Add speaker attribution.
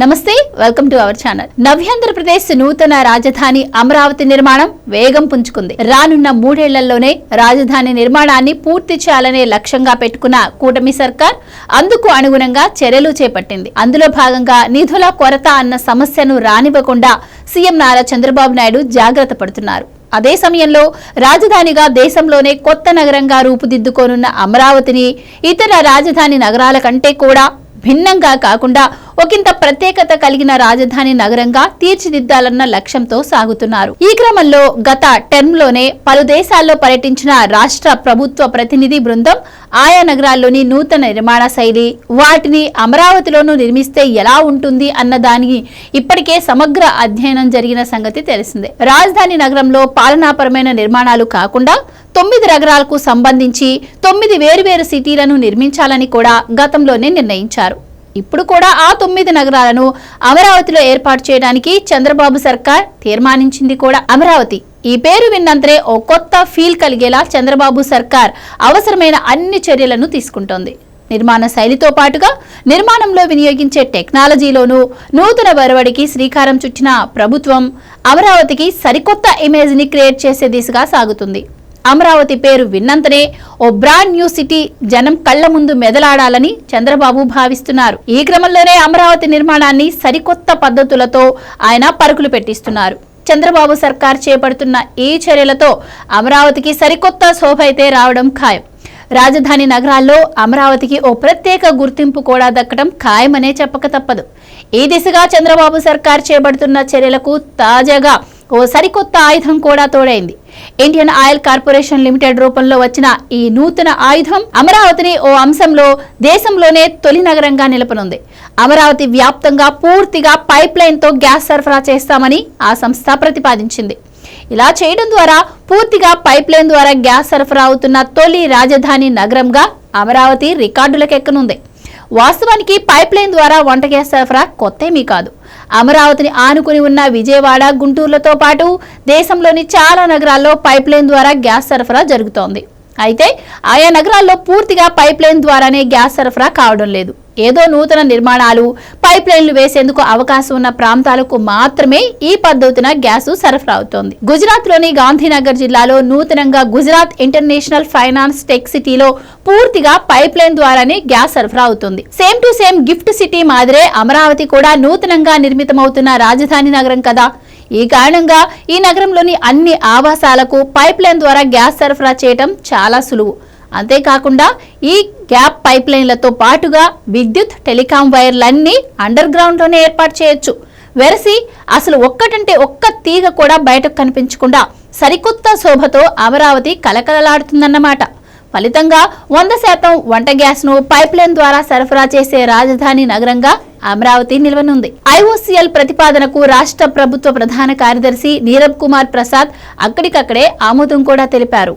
Speaker 1: నమస్తే welcome to our channel Navyandhrapradesh నూతన రాజధాని అమరావతి నిర్మాణం వేగం పుంజుకుంది. రానున్న మూడేళ్ళలోనే రాజధాని నిర్మాణాన్ని పూర్తి చేయాలనే లక్ష్యంగా పెట్టుకున్న కూటమి సర్కార్ అందుకు అనుగుణంగా చర్యలు చేపట్టింది. అందులో భాగంగా నిధుల కొరత అన్న సమస్యను రానివ్వకుండా సీఎం నారా చంద్రబాబు నాయుడు జాగ్రత్త పడుతున్నారు. అదే సమయంలో రాజధానిగా దేశంలోనే కొత్త నగరంగా రూపుదిద్దుకోనున్న అమరావతిని ఇతర రాజధాని నగరాల కంటే కూడా భిన్నంగా కాకుండా ఒకంత ప్రత్యేకత కలిగిన రాజధాని నగరంగా తీర్చిదిద్దాలన్న లక్ష్యంతో సాగుతున్నారు. ఈ క్రమంలో గత టర్మ్లోనే పలు దేశాల్లో పర్యటించిన రాష్ట్ర ప్రభుత్వ ప్రతినిధి బృందం ఆయా నగరాల్లోని నూతన నిర్మాణ శైలి వాటిని అమరావతిలోనూ నిర్మిస్తే ఎలా ఉంటుంది అన్న దానికి ఇప్పటికే సమగ్ర అధ్యయనం జరిగిన సంగతి తెలిసిందే. రాజధాని నగరంలో పాలనాపరమైన నిర్మాణాలు కాకుండా తొమ్మిది నగరాలకు సంబంధించి తొమ్మిది వేరువేరు సిటీలను నిర్మించాలని కూడా గతంలోనే నిర్ణయించారు. ఇప్పుడు కూడా ఆ తొమ్మిది నగరాలను అమరావతిలో ఏర్పాటు చేయడానికి చంద్రబాబు సర్కార్ తీర్మానించింది కూడా అమరావతి. ఈ పేరు విన్నంతరే ఓ కొత్త ఫీల్ కలిగేలా చంద్రబాబు సర్కార్ అవసరమైన అన్ని చర్యలను తీసుకుంటోంది. నిర్మాణ శైలితో పాటుగా నిర్మాణంలో వినియోగించే టెక్నాలజీలోనూ నూతన వరవడికి శ్రీకారం చుట్టిన ప్రభుత్వం అమరావతికి సరికొత్త ఇమేజ్ని క్రియేట్ చేసే దిశగా సాగుతుంది. అమరావతి పేరు విన్నంతనే ఓ బ్రాండ్ న్యూ సిటీ జనం కళ్ళ ముందు మెదలాడాలని చంద్రబాబు భావిస్తున్నారు. ఈ క్రమంలోనే అమరావతి నిర్మాణాన్ని సరికొత్త పద్ధతులతో ఆయన పరుగులు పెట్టిస్తున్నారు. చంద్రబాబు సర్కార్ చేపడుతున్న ఈ చర్యలతో అమరావతికి సరికొత్త శోభ అయితే రావడం ఖాయం. రాజధాని నగరాల్లో అమరావతికి ఓ ప్రత్యేక గుర్తింపు కూడా దక్కడం ఖాయమనే చెప్పక తప్పదు. ఈ దిశగా చంద్రబాబు సర్కార్ చేపడుతున్న చర్యలకు తాజాగా ఓ సరికొత్త ఆయుధం కూడా తోడైంది. ఇండియన్ ఆయిల్ కార్పొరేషన్ లిమిటెడ్ రూపంలో వచ్చిన ఈ నూతన ఆయుధం అమరావతిని ఓ అంశంలో దేశంలోనే తొలి నగరంగా నిలపనుంది. అమరావతి వ్యాప్తంగా పూర్తిగా పైప్ లైన్తో గ్యాస్ సరఫరా చేస్తామని ఆ సంస్థ ప్రతిపాదించింది. ఇలా చేయడం ద్వారా పూర్తిగా పైప్ లైన్ ద్వారా గ్యాస్ సరఫరా అవుతున్న తొలి రాజధాని నగరంగా అమరావతి రికార్డులకెక్కనుంది. వాస్తవానికి పైప్ లైన్ ద్వారా వంట గ్యాస్ సరఫరా కొత్తేమీ కాదు. అమరావతిని ఆనుకుని ఉన్న విజయవాడ గుంటూరులతో పాటు దేశంలోని చాలా నగరాల్లో పైప్ లైన్ ద్వారా గ్యాస్ సరఫరా జరుగుతోంది. అయితే ఆయా నగరాల్లో పూర్తిగా పైప్ లైన్ ద్వారానే గ్యాస్ సరఫరా కావడం లేదు. ఏదో నూతన నిర్మాణాలు పైప్ లైన్లు వేసేందుకు అవకాశం ఉన్న ప్రాంతాలకు మాత్రమే ఈ పద్ధతిన గ్యాస్ సరఫరా అవుతోంది. గుజరాత్లోని గాంధీనగర్ జిల్లాలో నూతనంగా గుజరాత్ ఇంటర్నేషనల్ ఫైనాన్స్ టెక్ సిటీలో పూర్తిగా పైప్ లైన్ ద్వారానే గ్యాస్ సరఫరా అవుతుంది. Same to same gift city మాదిరే అమరావతి కూడా నూతనంగా నిర్మితమవుతున్న రాజధాని నగరం కదా. ఈ కారణంగా ఈ నగరంలోని అన్ని ఆవాసాలకు పైప్ లైన్ ద్వారా గ్యాస్ సరఫరా చేయటం చాలా సులువు. అంతేకాకుండా ఈ గ్యాప్ పైప్ లైన్లతో పాటుగా విద్యుత్ టెలికాం వైర్లన్నీ అండర్ గ్రౌండ్లోనే ఏర్పాటు చేయొచ్చు. వెరసి అసలు ఒక్కటంటే ఒక్క తీగ కూడా బయటకు కనిపించకుండా సరికొత్త శోభతో అమరావతి కలకలలాడుతుందన్నమాట. ఫలితంగా వంద శాతం వంట గ్యాస్ను పైప్ లైన్ ద్వారా సరఫరా చేసే రాజధాని నగరంగా అమరావతి నిల్వనుంది. ఐఓసీఎల్ ప్రతిపాదనకు రాష్ట్ర ప్రభుత్వ ప్రధాన కార్యదర్శి నీరబ్ కుమార్ ప్రసాద్ అక్కడికక్కడే ఆమోదం కూడా తెలిపారు.